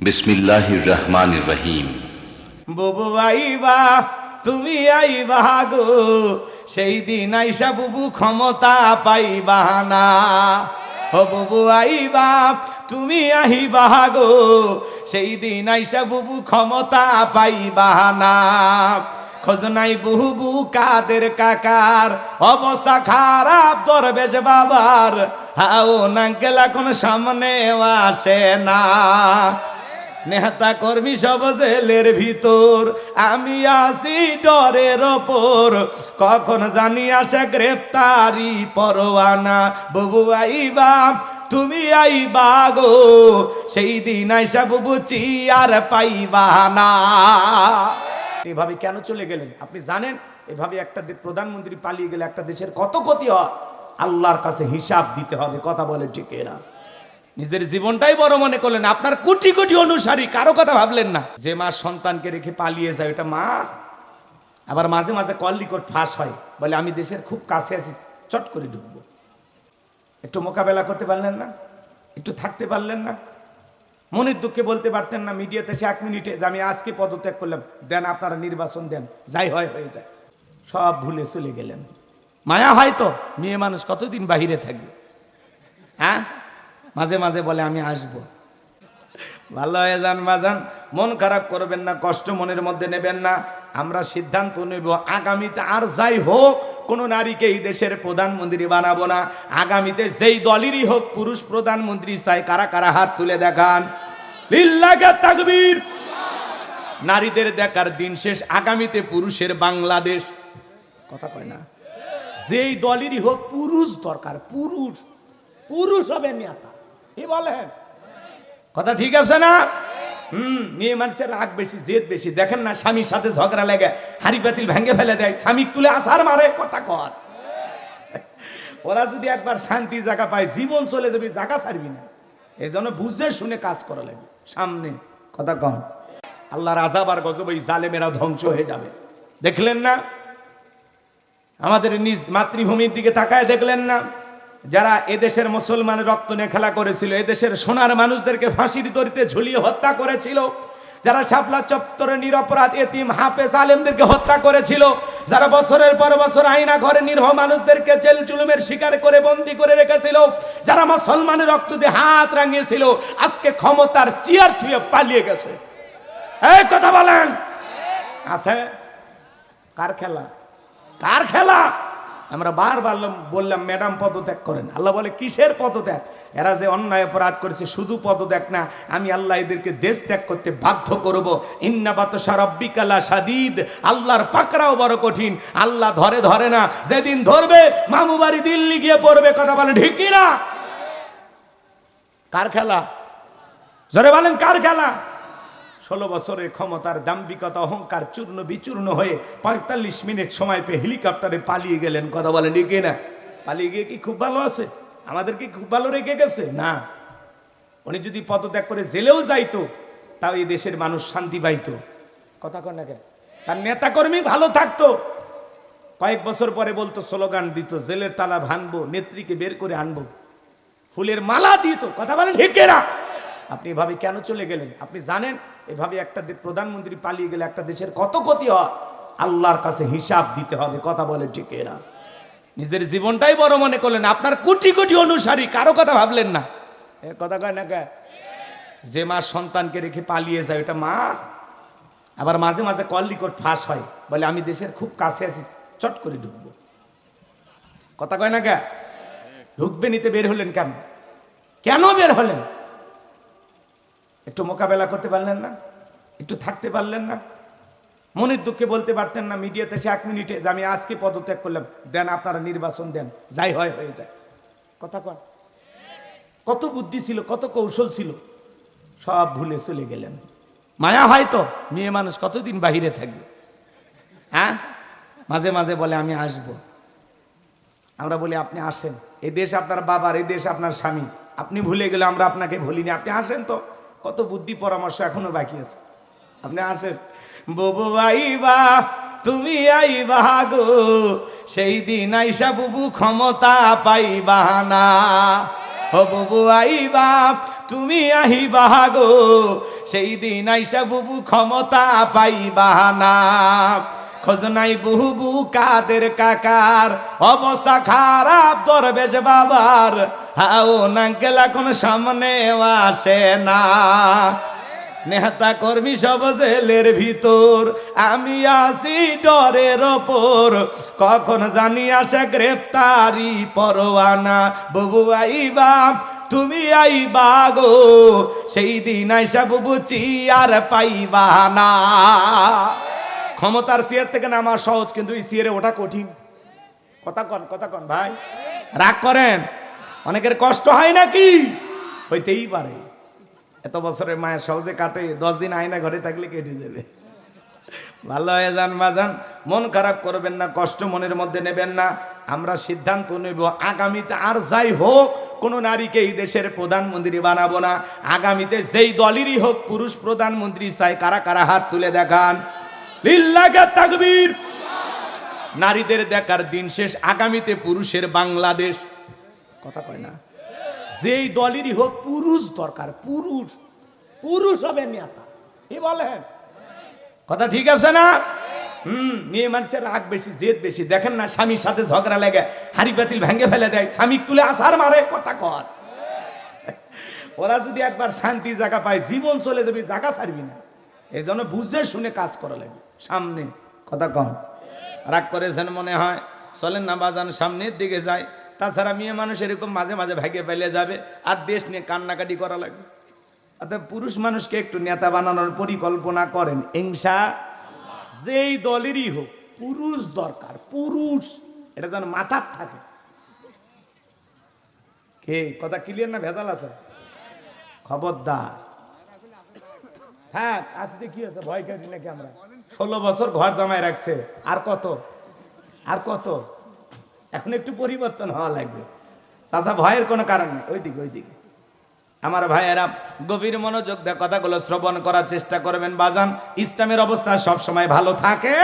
বিসমিল্লাহির রহমানির রহিম। বুবু আইবা, তুমি আইবা গো, সেই দিন আইসা বুবু ক্ষমতা পাইবা না। ও বুবু আইবা, তুমি আহিবা গো, সেই দিন আইসা বুবু ক্ষমতা পাইবা না। খোঁজ নাই বুবু কাদের কাকার, অবস্থা খারাপ দরবেশ বাবার। হাও নাঙ্কেল এখন সামনে আসে না। নেতা কর্মী সব জেলের ভিতর। আমি আসি ডরের ওপর। কখন জানি আসে গ্রেপ্তারি পরোয়ানা। বুবু আইবা, তুমি আইবা গো। সেই দিন আইসা বুবু চিয়ার পাইবা না। এভাবে কেন চলে গেলেন? আপনি জানেন, এভাবে একটা প্রধানমন্ত্রী পালিয়ে গেলে একটা দেশের কত ক্ষতি হয়? আল্লাহর কাছে হিসাব দিতে হবে, কথা বলে ঠিক এরা নিজের জীবনটাই বড় মনে করলেন, আপনার কোটি কোটি অনুসারী, কারও কথা ভাবলেন না। যে মা সন্তানকে রেখে পালিয়ে যায়, ওটা মা। আবার মাঝে মাঝে কল ফাঁস হয়, বলে আমি দেশের খুব কাছে আছি, চট করে ঢুকবো। একটু মোকাবেলা করতে পারলেন না, একটু থাকতে পারলেন না। মনের দুঃখে বলতে পারতেন না মিডিয়াতে সে এক মিনিটে যে আমি আজকে পদত্যাগ করলাম, দেন আপনারা নির্বাচন দেন, যাই হয়, হয়ে যায়। সব ভুলে চলে গেলেন। মায়া হয় তো, মেয়ে মানুষ কতদিন বাহিরে থাকবে? হ্যাঁ? মাঝে মাঝে বলে, আমি আসব। ভালো হয়ে যান বাজান মন খারাপ করবেন না, কষ্ট মনের মধ্যে নেবেন না। আমরা সিদ্ধান্ত নেব, আগামীতে আর যাই হোক, কোন নারীকে এই দেশের প্রধানমন্ত্রী বানাবো না। আগামীতে যেই দলেরই হোক, পুরুষ প্রধানমন্ত্রী চাই, কারা কারা হাত তুলে দেখান। নারীদের দেখার দিন শেষ, আগামীতে পুরুষের বাংলাদেশ। কথা কয় না। যেই দলেরই হোক, পুরুষ দরকার, পুরুষ। পুরুষ হবে নেতা। কি বলেন? কথা ঠিক আছে না? হুম, মেয়ে মানুষের রাগ বেশি, জেদ বেশি। দেখেন না, স্বামীর সাথে ঝগড়া লাগে, হাড়ি পাতিল ভেঙে ফেলে দেয়, স্বামী তুলে আসার মারে, কথা কর। ওরা যদি একবার শান্তি জায়গা পায়, জীবন চলে যাবে, জায়গা ছাড়বি না। এই জন্য বুঝে শুনে কাজ করা লাগবে সামনে, কথা কন। আল্লাহর আজাব আর গজব এই জালেমেরা ধ্বংস হয়ে যাবে। দেখলেন না? আমাদের নিজ মাতৃভূমির দিকে তাকায় দেখলেন না? যারা এদেশের মুসলমানের রক্ত নিয়ে খেলা করেছিল, এদেশের সোনার মানুষদেরকে ফাঁসির দড়িতে ঝুলিয়ে হত্যা করেছিল, যারা শাপলা চত্বরে নিরপরাধ এতিম হাফেজ আলেমদেরকে হত্যা করেছিল, যারা বছরের পর বছর আইনা ঘরে নিরহ মানুষদেরকে জেল জুলুমের শিকার করে বন্দি করে রেখেছিল, যারা মুসলমানের রক্ত দিয়ে হাত রাঙিয়েছিল, আজকে ক্ষমতার চেয়ার থুয়ে পালিয়ে গেছে। এই কথা বলেন। আছে? কার খেলা? কার খেলা? আমরা বারবার বললাম ম্যাডাম, পদত্যাগ করেন। আল্লাহ বলে, কিসের পদত্যাগ? এরা যে অন্যায় অপরাধ করেছে, শুধু পদত্যাগ না, আমি আল্লাহ এদেরকে দেশ ত্যাগ করতে বাধ্য করব। ইন্নাবাত সারব্বিকালা সাদিদ আল্লাহর পাকড়াও বড় কঠিন। আল্লাহ ধরে ধরে না, যেদিন ধরবে, মামু বাড়ি দিল্লি গিয়ে পড়বে। কথা বলে ঢিকি না কার খেলা? জোরে বলেন, কার খেলা? ষোলো বছরের ক্ষমতার দাম্ভিকতা, অহংকার চূর্ণ বিচূর্ণ হয়ে পঁয়তাল্লিশ মিনিট সময় পেয়ে হেলিকপ্টারে পালিয়ে গেলেন। কথা বলেন, এগিয়ে না। পালিয়ে গিয়ে কি খুব ভালো আছে? আমাদের কি খুব ভালো রেখে গেছে? না। উনি যদি পদত্যাগ করে জেলেও যাইতো, তাও এই দেশের মানুষ শান্তি পাইতো। কথা কন না কেন? তার নেতাকর্মী ভালো থাকতো। কয়েক বছর পরে বলতো, স্লোগান দিত, জেলের তালা ভাঙবো, নেত্রীকে বের করে আনব। ফুলের মালা দিত। কথা বলেন না। আপনি এভাবে কেন চলে গেলেন? আপনি জানেন এভাবে একটা প্রধানমন্ত্রী পালিয়ে গেলে একটা দেশের কত ক্ষতি হয়? আল্লাহর কাছে হিসাব দিতে হবে, কথা বলে ঠিকেরা নিজের জীবনটাই বড় মনে করলেন, আপনার কোটি কোটি অনুসারী, কারও কথা ভাবলেন না। কথা কয় না যে মা সন্তানকে রেখে পালিয়ে যায় ওটা মা। আবার মাঝে মাঝে কল রিকর্ড ফাঁস হয়, বলে আমি দেশের খুব কাছে আছি, চট করে ঢুকবো। কথা কয় না কে? ঢুকবে, নিতে বের হলেন কেন? কেন বের হলেন? একটু মোকাবেলা করতে পারলেন না? একটু থাকতে পারলেন না। মনের দুঃখে বলতে পারতেন না মিডিয়াতে সে এক মিনিটে যে আমি আজকে পদত্যাগ করলাম, দেন আপনারা নির্বাচন দেন, যাই হয়, হয়ে যায়। কথা কন। কত বুদ্ধি ছিল, কত কৌশল ছিল, সব ভুলে চলে গেলেন। মায়া হয় তো, মেয়ে মানুষ কতদিন বাহিরে থাকবে? হ্যাঁ? মাঝে মাঝে বলে, আমি আসব। আমরা বলি, আপনি আসেন। এ দেশ আপনার বাবার এই দেশ আপনার স্বামী আপনি ভুলে গেলে আমরা আপনাকে ভুলিনি, আপনি আসেন তো। কত বুদ্ধি পরামর্শ এখনও বাকি আছে। আপনি আসেন ববু আইবা, তুমি আইবা গো, সেই দিন আইসা বুবু ক্ষমতা পাইবা না। ও বুবু আইবা, তুমি আহিবা গো, সেই দিন আইসা বুবু ক্ষমতা পাইবা না। খোঁজ নাই বুবু কাদের কাকার, অবস্থা খারাপ দরবেশ বাবার। হাও নাঙ্কেল এখন সামনে আসে না। নেতা কর্মী সব জেলের ভিতর। আমি আসি ডরের ওপর। কখন জানি আসে গ্রেপ্তারি পরোয়ানা। বুবু আইবা, তুমি আইবা গো। সেই দিন আইসা বুবু চিয়ার পাইবা না। ক্ষমতার চেয়ার থেকে নামা সহজ, কিন্তু এই চেয়ারে ওটা কঠিন। কথা কন কথা কন ভাই। রাগ করেন? অনেকের কষ্ট হয় নাকি? হইতেই পারে। এত বছরের মায়ের সহজে কাটে, দশ দিন আয়না ঘরে থাকলে কেটে যাবে। ভালো হয়ে যান বাজান মন খারাপ করবেন না, কষ্ট মনের মধ্যে নেবেন না। আমরা সিদ্ধান্ত নেব, আগামীতে আর যাই হোক, কোন নারীকে এই দেশের প্রধানমন্ত্রী বানাবো না। আগামীতে যেই দলেরই হোক, পুরুষ প্রধানমন্ত্রী চাই, কারা কারা হাত তুলে দেখান। নারীদের দেখার দিন শেষ, আগামীতে পুরুষের বাংলাদেশ। কথা কয় না। যেই দলেরই হোক, পুরুষ দরকার, পুরুষ। পুরুষ হবে নেতা। কি বলেন? কথা ঠিক আছে না? হুম, মেয়ে মানুষের রাগ বেশি, জেদ বেশি। দেখেন না, স্বামীর সাথে ঝগড়া লেগে হাড়ি পাতিল ভেঙে ফেলে দেয়। স্বামী তুলে আসার মারে, কথা কর। ওরা যদি একবার শান্তি জায়গা পায়, জীবন চলে যাবে, জায়গা ছাড়বি না। এই জন্য বুঝে শুনে কাজ করা লাগবে। সামনে, কথা কম রাগ করেছেন মনে হয়? চলেন না, বাজান, সামনের দিকে যায় তাছাড়া মেয়ে মানুষ এরকম মাঝে মাঝে ভাগে ফেলে যাবে, আর দেশ নিয়ে কান্নাকাটি করা লাগবে। অর্থাৎ পুরুষ মানুষকে একটু নেতা বানানোর পরিকল্পনা করেন, হিংসা যেই দলেরই হোক, পুরুষ দরকার, পুরুষ। এটা যেন মাথার থাকে। কে? কথা ক্লিয়ার না ভেজাল আছে? খবরদার। হ্যাঁ আসতে কি আছে ভয় করি নাকি আমরা? ষোলো বছর ঘর জামাই রাখছে। আর কত? আর কত? এখন একটু পরিবর্তন হওয়া লাগবে। চাচা, ভয়ের কোনো কারণ নেই। ওইদিকে ওইদিকে। আমার ভাইয়েরা, গভীর মনোযোগ দিয়ে কথাগুলো শ্রবণ করার চেষ্টা করবেন। বাজান, ইসলামের অবস্থা সব সময় ভালো থাকে?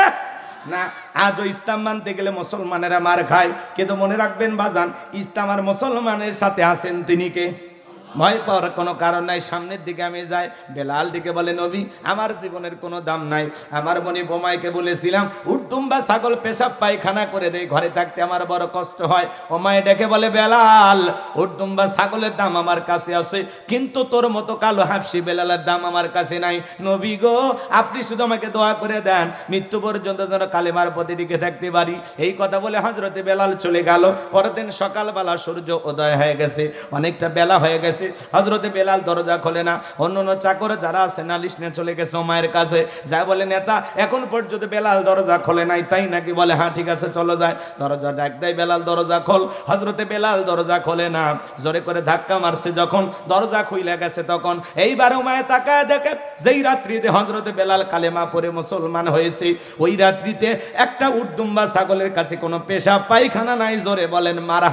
না, আজও ইসলাম মানতে গেলে মুসলমানেরা মার খায়। কিন্তু মনে রাখবেন, বাজান, ইসলাম আর মুসলমানের সাথে আছেন তিনি কে? ভয় পাওয়ার কোনো কারণ নাই। সামনের দিকে আমি যাই, বেলাল দিকে বলে, নবী, আমার জীবনের কোনো দাম নাই। আমার মনে বোমাইকে বলেছিলাম উঠতুম বা ছাগল পেশাব, পায়খানা করে দেয় ঘরে থাকতে আমার বড় কষ্ট হয়। ওমায় ডেকে বলে, বেলাল উঠতুম বা ছাগলের দাম আমার কাছে আছে, কিন্তু তোর মতো কালো হাফসি বেলালের দাম আমার কাছে নাই। নবী গো, আপনি শুধু আমাকে দোয়া করে দেন, মৃত্যু পর্যন্ত যেন কালেমার পথে টিকে থাকতে পারি। এই কথা বলে হজরতে বেলাল চলে গেল। পরের দিন সকালবেলা সূর্য উদয় হয়ে গেছে। অনেকটা বেলা হয়ে গেছে। হজরতে বেলাল দরজা খোলে না। অন্য অন্য চাকর যারা আছে নালিশ নিয়ে চলে গেছে মায়ের কাছে। যা বলে, নেতা, এখন পর্যন্ত বেলাল দরজা খোলে নাই। তাই নাকি বলে হ্যাঁ ঠিক আছে, চলো যায় দরজা ডাক দেয়, বেলাল, দরজা খোল। হজরতে বেলাল দরজা খোলে না। জোরে করে ধাক্কা মারছে যখন দরজা খুইলে গেছে তখন। এইবারও মায়ে তাকায় দেখে, যেই রাত্রিতে হজরতে বেলাল কালেমা পরে মুসলমান হয়েছে, ওই রাত্রিতে একটা উর্দুম্বা ছাগলের কাছে কোনো পেশা পায়খানা নাই। জোরে বলেন মার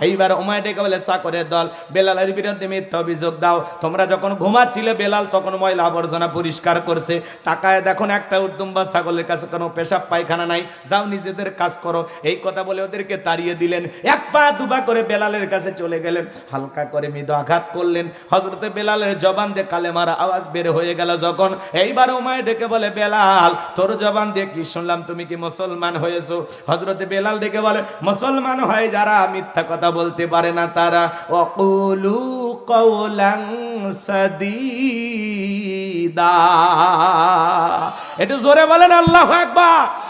এইবার উমায় ডেকে বলে চাকরের দল, বেলালের বিরুদ্ধে মিথ্যা অভিযোগ দাও। তোমরা যখন ঘুমাচ্ছিলে, বেলাল তখন ময়লা আবর্জনা পরিষ্কার করছে। তাকায় দেখুন, একটা উদ্দুম্বা ছাগলের কাছে কোনো পেশাব পায়খানা নাই। যাও, নিজেদের কাজ করো। এই কথা বলে ওদেরকে তাড়িয়ে দিলেন। এক পা দুপা করে বেলালের কাছে চলে গেলেন। হালকা করে মৃদু আঘাত করলেন। হজরতে বেলালের জবান দিয়ে কালেমার আওয়াজ বের হয়ে গেল যখন। এইবার উমায় ডেকে বলে, বেলাল, তোর জবান দিয়ে কি শুনলাম? তুমি কি মুসলমান হয়েছো? হজরতে বেলাল ডেকে বলে, মুসলমান হয় যারা মিথ্যা কথা বলতে পারে না তারা। অকুলু কৌলাং সদিদা। একটু জোরে বলেন আল্লাহ একবার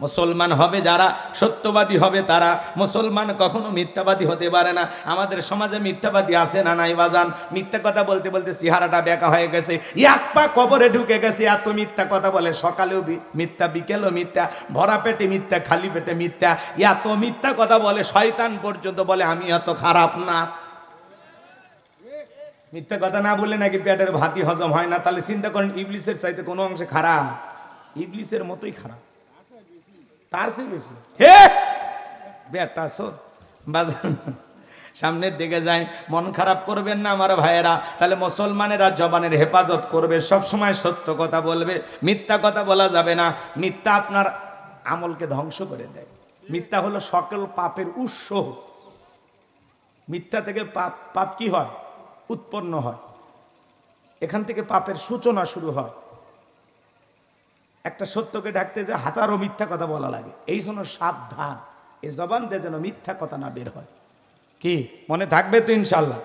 মুসলমান হবে যারা, সত্যবাদী হবে তারা। মুসলমান কখনো মিথ্যাবাদী হতে পারে না। আমাদের সমাজে মিথ্যাবাদী আছে না নাই, বাজান? মিথ্যা কথা বলতে বলতে চেহারাটা বেকা হয়ে গেছে। এক পা কবরে ঢুকে গেছে এত মিথ্যা কথা বলে। সকালেও মিথ্যা, বিকেলেও মিথ্যা, ভরা পেটে মিথ্যা, খালি পেটে মিথ্যা। এত মিথ্যা কথা বলে, শয়তান পর্যন্ত বলে, আমি এত খারাপ না। মিথ্যা কথা না বললে নাকি পেটের ভাতি হজম হয় না? তাহলে চিন্তা করেন, ইবলিসের চাইতে কোনো অংশে খারাপ? ইবলিসের মতোই খারাপ। তার চেয়ে বেশি। হে! বেটা বাজার সামনের দিকে যায় মন খারাপ করবেন না আমার ভাইয়েরা। তাহলে মুসলমানেরা জবানের হেফাজত করবে সব সময় সত্য কথা বলবে মিথ্যা কথা বলা যাবে না। মিথ্যা আপনার আমলকে ধ্বংস করে দেয়। মিথ্যা হলো সকল পাপের উৎস। মিথ্যা থেকে পাপ পাপ কি হয়? উৎপন্ন হয়। এখান থেকে পাপের সূচনা শুরু হয়। একটা সত্যকে ডাকতে যে হাজারো মিথ্যা কথা বলা লাগে। এই জন্য সাবধান। এ জবান দিয়ে যেন মিথ্যা কথা না বের হয়। কি? মনে থাকবে তো ইনশাল্লাহ।